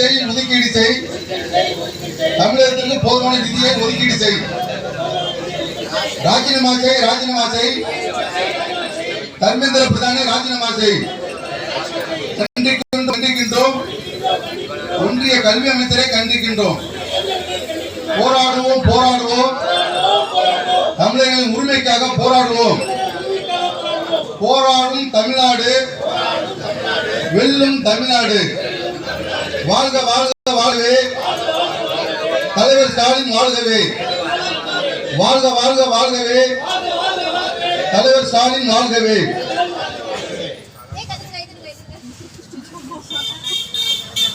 செய் ஒதுக்கீடு செய். தமிழகத்திற்கு போதுமான நிதியை ஒதுக்கீடு செய். ராஜினாமா செய் ராஜினாமா செய். தர்மேந்திர பிரதானை ராஜினாமா செய். கண்டிக்கின்றோம் ஒன்றிய கல்வி அமைச்சரை கண்டிக்கின்றோம். போராடுவோம் போராடுவோம். தமிழர்களின் உரிமைக்காக போராடுவோம். போராடும் தமிழ்நாடு வெல்லும் தமிழ்நாடு. வாழ்க வாழ்க வாழ்வே தலைவர் ஸ்டாலின் வாழ்கவே. வாழ்க வாழ்க வாழ்கவே. தலைவர் ஸ்டாலின் வாழ்கவே.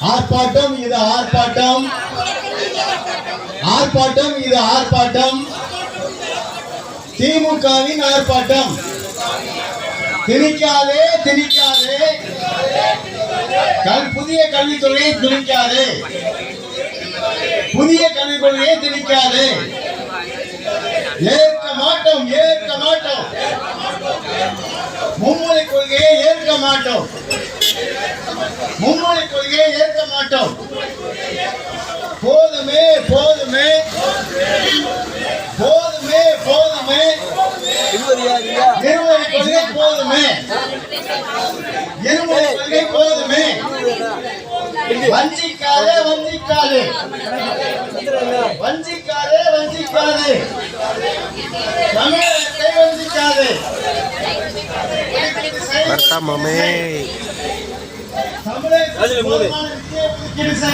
ஆர்ப்பாட்டம் இது ஆர்ப்பாட்டம். ஆர்ப்பாட்டம் இது ஆர்ப்பாட்டம். திமுகவின் ஆர்ப்பாட்டம். திணிக்காதே திணிக்காதே. கல் புதிய கல்வித் கொள்கையை திணிக்காதே. புதிய கல்விக் கொள்கையை திணிக்காதே. ஏற்க மாட்டோம் ஏற்க மாட்டோம். மும்மொழி கொள்கையை ஏற்க மாட்டோம். மும்மொழி கொள்கையை ஏற்க மாட்டோம். போதுமே போதுமே. போதுமே போதுமே. இருமொழி கொள்கை போதுமே இருமொழி கொள்கை போதுமே வஞ்சிக்காதே வஞ்சிக்காதே. வஞ்சிக்காதே வஞ்சிக்காதே. தமிழகத்தை வஞ்சிக்காதே. Berta